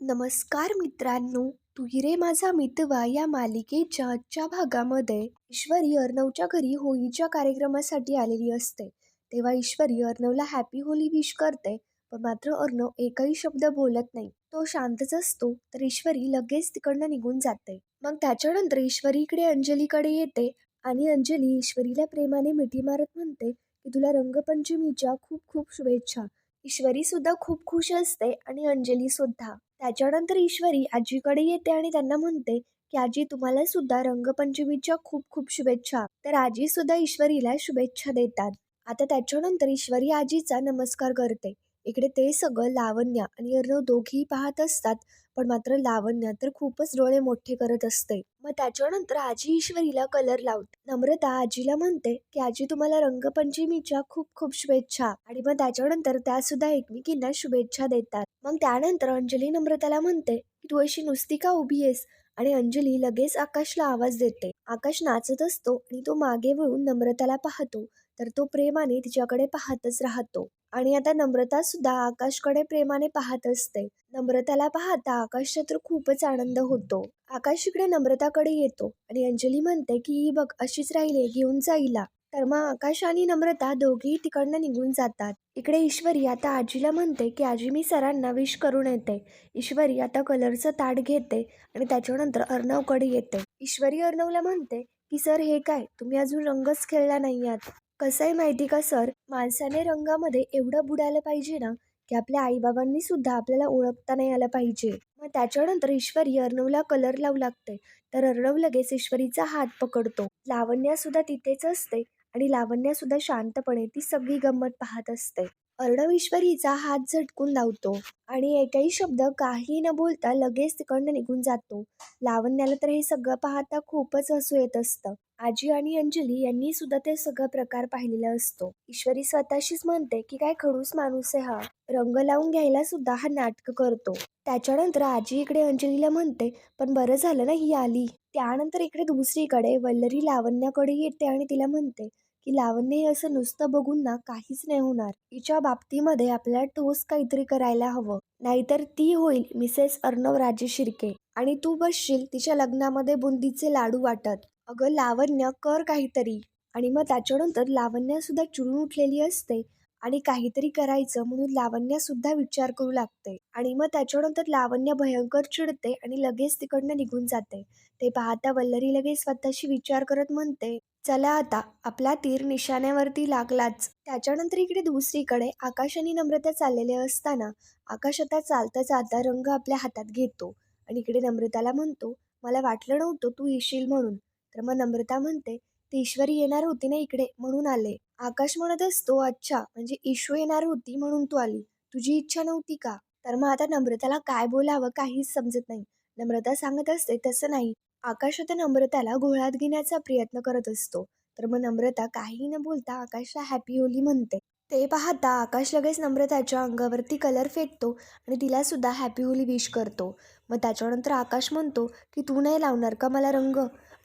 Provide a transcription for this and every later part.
नमस्कार मित्रांनो तू माझा मितवा या मालिकेच्या आजच्या भागामध्ये ईश्वरी अर्णवच्या घरी होळीच्या कार्यक्रमासाठी आलेली असते. तेव्हा ईश्वरी अर्णवला हॅपी होली विश करते पण मात्र अर्णव एकही शब्द बोलत नाही. तो शांतच असतो तर ईश्वरी लगेच तिकडनं निघून जाते. मग त्याच्यानंतर ईश्वरी इकडे अंजलीकडे येते आणि अंजली ईश्वरीला प्रेमाने मिठी मारत म्हणते की तुला रंगपंचमीच्या खूप खूप शुभेच्छा. ईश्वरी सुद्धा खूप खुश असते आणि अंजली सुद्धा. त्याच्यानंतर ईश्वरी आजीकडे येते आणि त्यांना म्हणते की आजी तुम्हाला सुद्धा रंगपंचमीच्या खूप खूप शुभेच्छा. तर आजी सुद्धा ईश्वरीला शुभेच्छा देतात. आता त्याच्यानंतर ईश्वरी आजीचा नमस्कार करते. इकडे ते सगळं लावण्या आणि अर्णव दोघेही पाहत असतात. पण मात्र लावण्या तर खूपच डोळे मोठे करत असते. मग त्याच्यानंतर आजी ईश्वरीला कलर लावते. नम्रता आजीला म्हणते की आजी तुम्हाला रंगपंचमीच्या खूप खूप शुभेच्छा. आणि मग त्याच्यानंतर त्या सुद्धा एकमेकींना शुभेच्छा देतात. मग त्यानंतर अंजली नम्रताला म्हणते की तू अशी नुसती का उभी आहेस? आणि अंजली लगेच आकाशला आवाज देते. आकाश नाचत असतो आणि तो मागे वळून नम्रताला पाहतो. तर तो प्रेमाने तिच्याकडे पाहतच राहतो. आणि आता नम्रता सुद्धा आकाशकडे प्रेमाने पाहत असते. नम्रताला पाहता आकाशचा तर खूपच आनंद होतो. आकाश इकडे नम्रताकडे येतो आणि अंजली म्हणते की ही बघ अशीच राहिले घेऊन जाईला तर मग आकाश आणि नम्रता दोघेही तिकडनं निघून जातात. इकडे ईश्वरी आता आजीला म्हणते की आजी मी सरांना विश करून येते. ईश्वरी आता कलरचं ताट घेते आणि त्याच्यानंतर अर्णवकडे येते. ईश्वरी अर्णवला म्हणते की सर हे काय? तुम्ही अजून रंगच खेळला नाही आहात. कसं आहे माहिती का सर? माणसाने रंगामध्ये एवढं बुडायला पाहिजे ना की आपल्या आईबाबांनी सुद्धा आपल्याला ओळखता नाही आलं पाहिजे. मग त्याच्यानंतर ईश्वरी अर्णवला कलर लावू लागते तर अर्णव लगेच ईश्वरीचा हात पकडतो. लावण्या सुद्धा तिथेच असते आणि लावण्या सुद्धा शांतपणे ती सगळी गंमत पाहत असते. अर्णव ईश्वरीचा हात झटकून लावतो. आणि एकही शब्द काही न बोलता लगेच तिकडनं निघून जातो. लावण्याला तर हे सगळं पाहता खूपच हसू येत असतं. आजी आणि अंजली यांनी सुद्धा ते सगळं प्रकार पाहिलेला असतो. ईश्वरी स्वतःशीच म्हणते की काय खडूस माणूस आहे हा. रंग लावून घ्यायला सुद्धा हा नाटक करतो. त्याच्यानंतर आजी इकडे अंजलीला म्हणते पण बरं झालं ना ही आली. त्यानंतर इकडे दुसरीकडे वल्लरी लावण्याकडे येते आणि तिला म्हणते की लावण्य हे असं नुसतं बघून ना काहीच नाही होणार. तिच्या बाबतीमध्ये आपल्याला ठोस काहीतरी करायला हवं. नाहीतर ती होईल मिसेस अर्णव राजे शिर्के. आणि तू बसशील तिच्या लग्नामध्ये बुंदीचे लाडू वाटत. अगं लावण्य कर काहीतरी. आणि मग त्याच्यानंतर लावण्य सुद्धा चुरून उठलेली असते. आणि काहीतरी करायचं म्हणून लावण्या सुद्धा विचार करू लागते. आणि मग त्याच्यानंतर लावण्य भयंकर चिडते आणि लगेच तिकडनं निघून जाते. ते पाहता वल्लरी लगेच स्वतःशी विचार करत म्हणते चला आता आपला तीर निशाण्यावरती लागलाच. त्याच्यानंतर इकडे दुसरीकडे आकाश आणि नम्रता चाललेले असताना आकाश आता चालता चालता रंग आपल्या हातात घेतो. आणि इकडे नम्रताला म्हणतो मला वाटलं नव्हतं तू येशील म्हणून. तर मग नम्रता म्हणते ती ईश्वरी येणार होती ना इकडे? म्हणून आले. आकाश म्हणत असतो अच्छा म्हणजे इशू येणार होती म्हणून तू आली. तुझी इच्छा नव्हती का? तर मग आता नम्रताला काय बोलावं काहीच समजत नाही. नम्रता सांगत असते तसं नाही. आकाश आता नम्रताला घोळात घेण्याचा प्रयत्न करत असतो. तर मग नम्रता काही न बोलता आकाशला हॅपी होली म्हणते. ते पाहता आकाश लगेच नम्रताच्या अंगावरती कलर फेकतो आणि तिला सुद्धा हॅपी होली विश करतो. मग त्याच्यानंतर आकाश म्हणतो की तू नाही लावणार का मला रंग?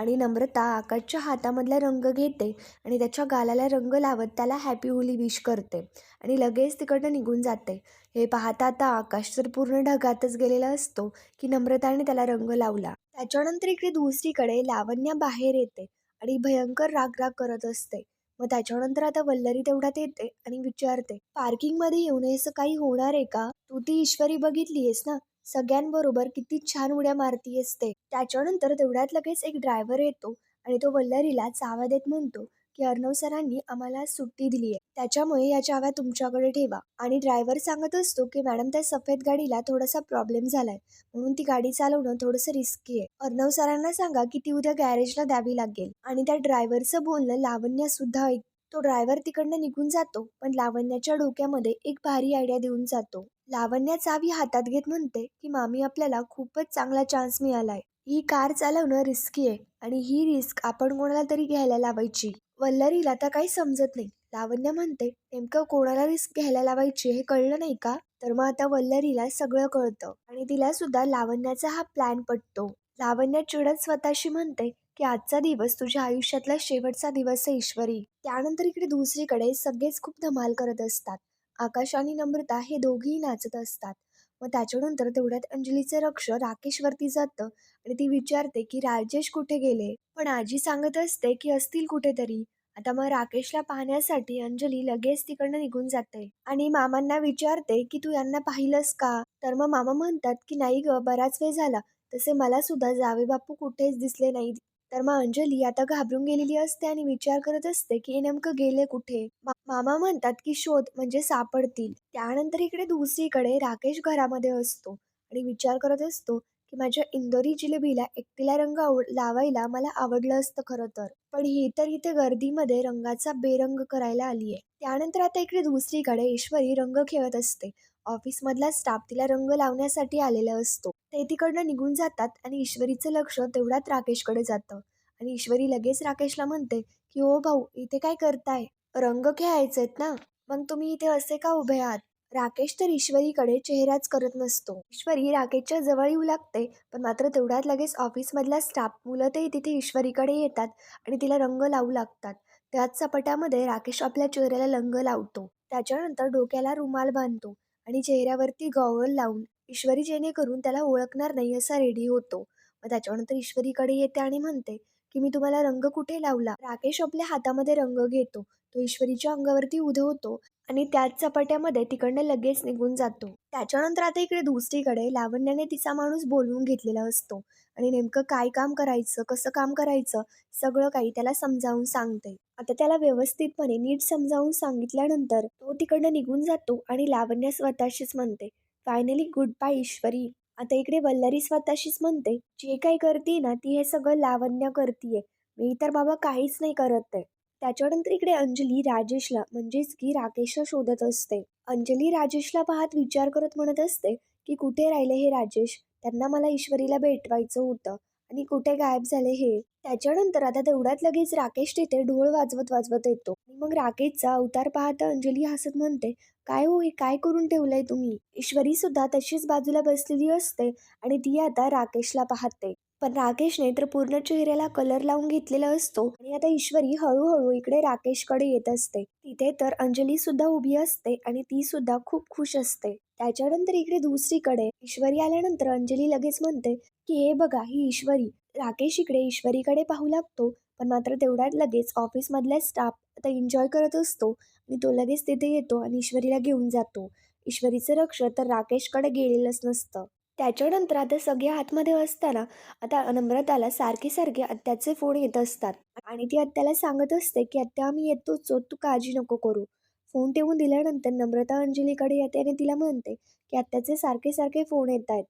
आणि नम्रता आकाशच्या हातामधला रंग घेते आणि त्याच्या गालाला रंग लावत त्याला हॅपी होली विश करते आणि लगेच तिकडनं निघून जाते. हे पाहता आता आकाश तर पूर्ण ढगातच गेलेला असतो की नम्रताने त्याला रंग लावला. त्याच्यानंतर इकडे दुसरीकडे लावण्या बाहेर येते आणि भयंकर राग राग करत असते. मग त्याच्यानंतर आता वल्लरी तेवढ्यात येते आणि विचारते पार्किंगमध्ये येऊन असं काही होणार आहे का? तू ती ईश्वरी बघितली आहेस ना? सगळ्यांबरोबर किती छान उड्या मारती असते. त्याच्यानंतर तेवढ्यात लगेच एक ड्रायव्हर येतो आणि तो वल्लरीला चावा देत म्हणतो की अर्णव सरांनी आम्हाला सुट्टी दिली आहे त्याच्यामुळे या चाव्या तुमच्याकडे ठेवा. आणि ड्रायव्हर सांगत असतो की मॅडम त्या सफेद गाडीला थोडासा प्रॉब्लेम झालाय. म्हणून ती गाडी चालवणं थोडंसं रिस्की आहे. अर्णव सरांना सांगा की ती उद्या गॅरेजला द्यावी लागेल. आणि त्या ड्रायव्हरचं बोलणं लावण्या सुद्धा ऐक तो ड्रायव्हर तिकडनं निघून जातो पण लावण्याच्या डोक्यामध्ये एक भारी आयडिया देऊन जातो. लावण्या चावी हातात घेत म्हणते की मामी आपल्याला खूपच चांगला चान्स मिळालाय. ही कार चालवणं रिस्की आहे आणि ही रिस्क आपण कोणाला तरी घ्यायला लावायची. वल्लरीला तर काही समजत नाही. लावण्य म्हणते नेमकं कोणाला रिस्क घ्यायला लावायची हे कळलं नाही का? तर मग आता वल्लरीला सगळं कळतं. आणि तिला सुद्धा लावण्याचा हा प्लॅन पटतो. लावण्य चिडत स्वतःशी म्हणते की आजचा दिवस तुझ्या आयुष्यातला शेवटचा दिवस आहे ईश्वरी. त्यानंतर इकडे दुसरीकडे सगळेच खूप धमाल करत असतात. आकाश आणि नम्रता हे दोघेही नाचत असतात. मग त्याच्यानंतर तेवढ्यात अंजलीचं लक्ष राकेशवरती जातं आणि ती विचारते की राजेश कुठे गेले? पण आजी सांगत असते की असतील कुठेतरी. आता मग राकेशला पाहण्यासाठी अंजली लगेच तिकडनं निघून जाते आणि मामांना विचारते की तू यांना पाहिलंस का? तर मग मामा म्हणतात की नाही ग बराच वेळ झाला. तसे मला सुद्धा जावे बापू कुठेच दिसले नाही तर मग अंजली आता घाबरून गेलेली असते आणि विचार करत असते की नेमकं गेले कुठे? मामा म्हणतात की शोध म्हणजे सापडतील. त्यानंतर इकडे दुसरीकडे राकेश घरामध्ये असतो आणि विचार करत असतो की माझ्या इंदोरी जिलेबीला एकटीला रंग आवड लावायला मला आवडलं असतं खरं तर. पण ही तर इथे गर्दीमध्ये रंगाचा बेरंग करायला आली आहे त्यानंतर आता इकडे दुसरीकडे ईश्वरी रंग खेळत असते. ऑफिसमधला स्टाफ तिला रंग लावण्यासाठी आलेला असतो. ते तिकडनं निघून जातात आणि ईश्वरीचं लक्ष तेवढ्यात राकेशकडे जातं. आणि ईश्वरी लगेच राकेशला म्हणते की ओ भाऊ इथे काय करताय? रंग खेळायचे आहेत ना? मग तुम्ही इथे असे का उभे आहात? राकेश तर ईश्वरीकडे चेहराच करत नसतो. ईश्वरी राकेशच्या जवळ येऊ लागते पण मात्र तेवढ्यात लगेच ऑफिसमधला स्टाफ मुलं ते तिथे ईश्वरीकडे येतात आणि तिला रंग लावू लागतात. त्याच चपटामध्ये राकेश आपल्या चेहऱ्याला रंग लावतो. त्याच्यानंतर डोक्याला रुमाल बांधतो आणि चेहऱ्यावरती गॉगल लावून ईश्वरी जेणेकरून त्याला ओळखणार नाही असा रेडी होतो. मग त्याच्यानंतर ईश्वरीकडे येते आणि म्हणते की मी तुम्हाला रंग कुठे लावला? राकेश आपल्या हातामध्ये रंग घेतो. तो ईश्वरीच्या अंगावरती उधळतो आणि त्याच चपाट्यामध्ये तिकडनं लगेच निघून जातो. त्याच्यानंतर आता इकडे दुसरीकडे लावण्याने तिचा माणूस बोलवून घेतलेला असतो आणि नेमकं काय काम करायचं कसं काम करायचं सगळं काही त्याला समजावून सांगते. आता त्याला व्यवस्थितपणे नीट समजावून सांगितल्यानंतर तो तिकडनं निघून जातो आणि लावण्या स्वतःशीच म्हणते फायनली गुड बाय ईश्वरी. आता इकडे वल्लरी स्वतःशीच म्हणते जे काही करते ना ती हे सगळं लावण्य करतीये. मी तर बाबा काहीच नाही करत आहे. त्याच्यानंतर इकडे अंजली राजेशला म्हणजेच की राकेशला शोधत असते. अंजली राजेशला पाहत विचार करत म्हणत असते की कुठे राहिले हे राजेश? त्यांना मला ईश्वरीला भेटवायचं होतं. आणि कुठे गायब झाले हे? त्याच्यानंतर आता तेवढ्यात लगेच राकेश तिथे ढोल वाजवत वाजवत येतो. मग राकेशचा अवतार पाहता अंजली हसत म्हणते काय हो हे काय करून ठेवलंय तुम्ही? ईश्वरी सुद्धा तशीच बाजूला बसलेली असते आणि ती आता राकेशला पाहते. पण राकेशने तर पूर्ण चेहऱ्याला कलर लावून घेतलेला असतो आणि आता ईश्वरी हळूहळू इकडे राकेशकडे येत असते. तिथे तर अंजली सुद्धा उभी असते आणि ती सुद्धा खूप खुश असते. त्याच्यानंतर इकडे दुसरीकडे ईश्वरी आल्यानंतर अंजली लगेच म्हणते की हे बघा ही ईश्वरी. राकेश इकडे ईश्वरीकडे पाहू लागतो पण मात्र तेवढ्यात लगेच ऑफिसमधला स्टाफ आता एन्जॉय करत असतो आणि तो लगेच तिथे येतो आणि ईश्वरीला घेऊन जातो. ईश्वरीचं लक्ष तर राकेशकडे गेलेलंच नसतं. त्याच्यानंतर आता सगळे आतमध्ये असताना आता नम्रताला सारखे सारखे आत्याचे फोन येत असतात. आणि ती आत्याला सांगत असते की आत्या आम्ही येतोच तू काळजी नको करू. फोन ठेवून दिल्यानंतर नम्रता अंजलीकडे येते आणि तिला म्हणते की आत्याचे सारखे सारखे फोन येत आहेत.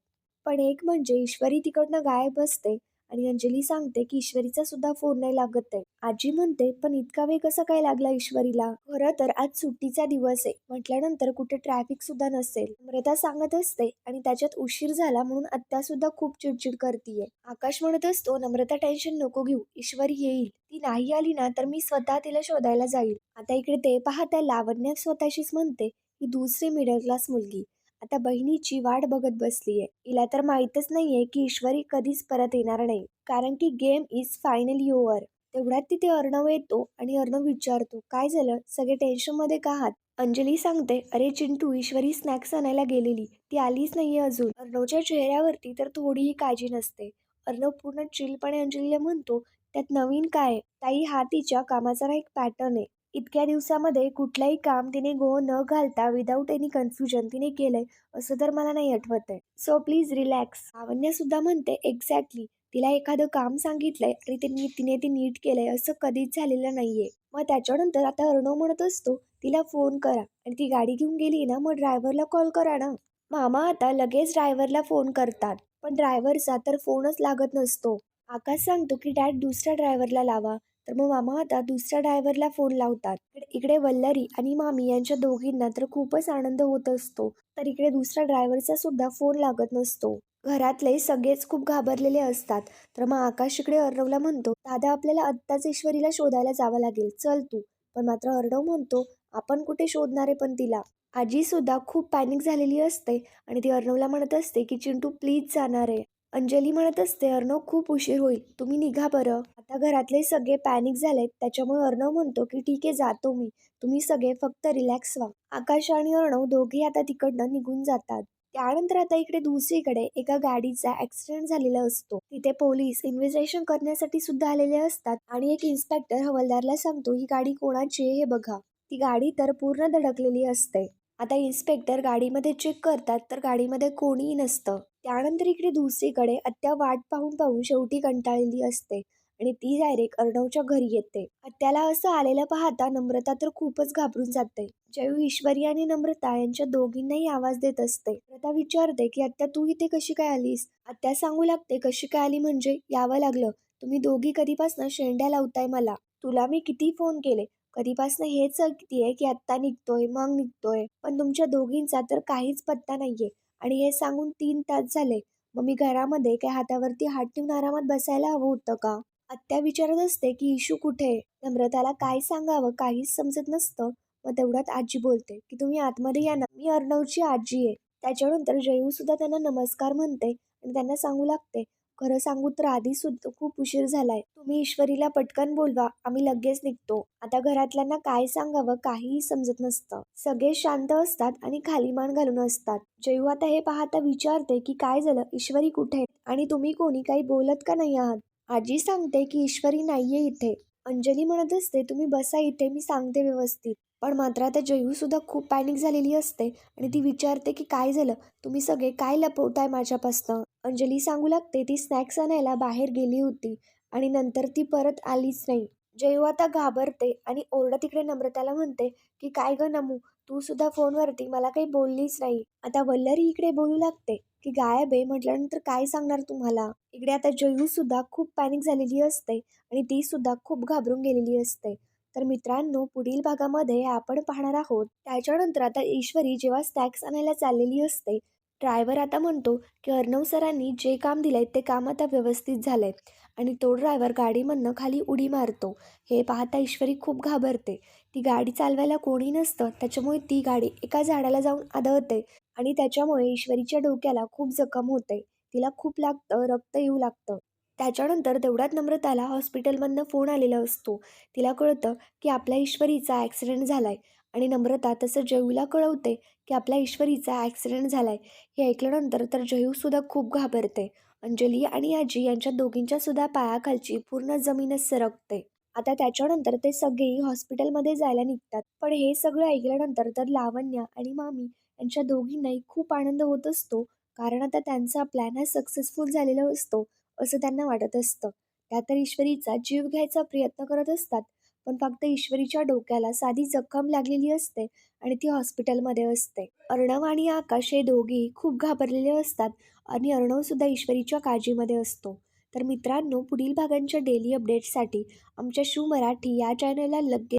पण एक म्हणजे ईश्वरी तिकडनं गायब असते. आणि अंजली सांगते की ईश्वरीचा सुद्धा फोन नाही लागत आहे. आजी म्हणते पण इतका वेळ कसा काय लागला ईश्वरीला? खरं तर आज सुट्टीचा दिवस आहे. म्हटल्यानंतर कुठे ट्रॅफिक सुद्धा नसेल. अमृता सांगत असते आणि त्याच्यात उशीर झाला म्हणून आत्या सुद्धा खूप चिडचिड करतीये. आकाश म्हणत असतो नम्रता टेन्शन नको घेऊ. ईश्वरी येईल. ती नाही आली ना तर मी स्वतः तिला शोधायला जाईल. आता इकडे ते पाहता लावण्या स्वतःशीच म्हणते ही दुसरी मिडल क्लास मुलगी. आता बहिणीची वाट बघत बसली आहे हिला तर माहीतच नाही आहे की ईश्वरी कधीच परत येणार नाही. कारण की गेम इज फायनली ओव्हर तेवढ्यात तिथे अर्णव येतो आणि अर्णव विचारतो काय झालं? सगळे टेन्शनमध्ये का आहात? अंजली सांगते अरे चिंटू ईश्वरी स्नॅक्स आणायला गेलेली. ती आलीच नाहीये अजून. अर्णवच्या चेहऱ्यावरती तर थोडीही काळजी नसते. अर्णव पूर्ण चिलपणे अंजलीला म्हणतो त्यात नवीन काय ताई हा तिच्या कामाचा ना एक पॅटर्न आहे. इतक्या दिवसामध्ये कुठलंही काम तिने गो न घालता विदाऊट एनी कन्फ्युजन तिने केलंय असं तर मला नाही आठवत आहे सो प्लीज रिलॅक्स लावण्य सुद्धा म्हणते एक्झॅक्टली तिला एखादं काम सांगितलंय आणि ते नी तिने ते नीट केलंय असं कधीच झालेलं नाहीये. मग त्याच्यानंतर आता अर्णव म्हणत असतो तिला फोन करा. आणि ती गाडी घेऊन गेली ना मग ड्रायव्हरला कॉल करा ना. मामा आता लगेच ड्रायव्हरला फोन करतात पण ड्रायव्हरचा तर फोनच लागत नसतो. आकाश सांगतो की डॅड दुसऱ्या ड्रायव्हरला लावा. तर मग मामा आता दुसऱ्या ड्रायव्हरला फोन लावतात. इकडे- इकडे वल्लरी आणि मामी यांच्या दोघींना तर खूपच आनंद होत असतो. तर इकडे दुसऱ्या ड्रायव्हरचा सुद्धा फोन लागत नसतो. घरातले सगळेच खूप घाबरलेले असतात. तर मग आकाश इकडे अर्णवला म्हणतो दादा आपल्याला आत्ताच ईश्वरीला शोधायला जावं लागेल. चल तू. पण मात्र अर्णव म्हणतो आपण कुठे शोधणार आहे पण तिला. आजी सुद्धा खूप पॅनिक झालेली असते आणि ती अर्णवला म्हणत असते की चिंटू प्लीज जाणार आहे. अंजली म्हणत असते अर्णव खूप उशीर होईल. तुम्ही निघा बरं. आता घरातले सगळे पॅनिक झालेत. त्याच्यामुळे अर्णव म्हणतो की ठीक आहे जातो मी. तुम्ही सगळे फक्त रिलॅक्स व्हा. आकाश आणि अर्णव दोघे आता तिकडनं निघून जातात. त्यानंतर आता इकडे दुसरीकडे एका गाडीचा ऍक्सिडेंट झालेला असतो. तिथे पोलीस इन्व्हेस्टिगेशन करण्यासाठी सुद्धा आलेले असतात आणि एक इन्स्पेक्टर हवालदारला सांगतो ही गाडी कोणाची आहे हे बघा. ती गाडी तर पूर्ण धडकलेली असते. आता इन्स्पेक्टर गाडीमध्ये चेक करतात तर गाडीमध्ये कोणीही नसतं. त्यानंतर इकडे दुसरीकडे आत्या वाट पाहून पाहून शेवटी कंटाळलेली असते आणि ती डायरेक्ट अर्णवच्या घरी येते. आत्याला असं आलेलं पाहता नम्रता तर खूपच घाबरून जाते. जयू ईश्वरी आणि नम्रता यांच्या दोघींनाही आवाज देत असते नम्रता विचारते की आत्या तू इथे कशी काय आलीस? आत्या सांगू लागते कशी काय आली म्हणजे? यावं लागलं. तुम्ही दोघी कधीपासून शेंड्या लावताय मला. तुला मी किती फोन केले? कधीपासून हेच आहे की आत्ता निघतोय मग निघतोय. पण तुमच्या दोघींचा तर काहीच पत्ता नाहीये. आणि हे सांगून तीन तास झाले. मग मी घरामध्ये काय हातावरती हात ठेवून आरामात बसायला हवं होतं का? आत्या विचारत असते की इशू कुठे नम्रताला काय सांगावं? काहीच समजत नसतं. मग तेवढ्यात आजी बोलते की तुम्ही आतमध्ये या ना. मी अर्णवची आजी आहे. त्याच्यानंतर जयू सुद्धा त्यांना नमस्कार म्हणते आणि त्यांना सांगू लागते. खरं सांगू तर आधी सुद्धा खूप उशीर झालाय. तुम्ही ईश्वरीला पटकन बोलवा आम्ही लगेच निघतो. आता घरातल्यांना काय सांगावं काहीही समजत नसतं. सगळे शांत असतात आणि खाली मान घालून असतात. जयू आता हे पाहता विचारते की काय झालं? ईश्वरी कुठे आणि तुम्ही कोणी काही बोलत का नाही आहात? आजी सांगते की ईश्वरी नाहीये इथे. अंजली म्हणत असते तुम्ही बसा इथे मी सांगते व्यवस्थित. पण मात्र आता जयू सुद्धा खूप पॅनिक झालेली असते आणि ती विचारते की काय झालं? तुम्ही सगळे काय लपवताय माझ्यापासनं? अंजली सांगू लागते ती स्नॅक्स आणायला बाहेर गेली होती आणि नंतर ती परत आलीच नाही. जयू आता घाबरते आणि ओरडा तिकडे नम्रताला म्हणते की काय ग नमू तू सुद्धा फोनवरती मला काही बोललीच नाही. आता वल्लरी इकडे बोलू लागते की गायब आहे म्हटल्यानंतर काय सांगणार तुम्हाला? इकडे आता जयू सुद्धा खूप पॅनिक झालेली असते आणि ती सुद्धा खूप घाबरून गेलेली असते. तर मित्रांनो पुढील भागामध्ये आपण पाहणार आहोत. त्याच्यानंतर आता ईश्वरी जेव्हा स्नॅक्स आणायला चाललेली असते ड्रायव्हर आता म्हणतो की अर्णव सरांनी जे काम दिलं आहे ते काम आता व्यवस्थित झालं आहे आणि तो ड्रायव्हर गाडीमधनं खाली उडी मारतो. हे पाहता ईश्वरी खूप घाबरते. ती गाडी चालवायला कोणी नसतं. त्याच्यामुळे ती गाडी एका झाडाला जाऊन आदळते आणि त्याच्यामुळे ईश्वरीच्या डोक्याला खूप जखम होते. तिला खूप लागतं रक्त येऊ लागतं. त्याच्यानंतर तेवढ्यात नम्रताला हॉस्पिटलमधनं फोन आलेला असतो. तिला कळतं की आपल्या ईश्वरीचा ॲक्सिडेंट झाला आहे आणि नम्रता तसं जयूला कळवते की आपल्या ईश्वरीचा ॲक्सिडेंट झाला आहे हे ऐकल्यानंतर तर जयूसुद्धा खूप घाबरते. अंजली आणि आजी यांच्या दोघींच्यासुद्धा पायाखालची पूर्ण जमीनच सरकते. आता त्याच्यानंतर ते सगळी हॉस्पिटलमध्ये जायला निघतात. पण हे सगळं ऐकल्यानंतर तर लावण्या आणि मामी यांच्या दोघींनाही खूप आनंद होत असतो. कारण आता त्यांचा प्लॅन हा सक्सेसफुल झालेला असतो असं त्यांना वाटत असतं. त्या तर ईश्वरीचा जीव घ्यायचा प्रयत्न करत असतात. पण फक्त ईश्वरीच्या डोक्याला साधी जखम लागलेली असते आणि ती हॉस्पिटलमध्ये असते. अर्णव आणि आकाश हे दोघेही खूप घाबरलेले असतात आणि अर्णवसुद्धा ईश्वरीच्या काळजीमध्ये असतो. तर मित्रांनो पुढील भागांच्या डेली अपडेट्ससाठी आमच्या शू मराठी या चॅनलला लगेच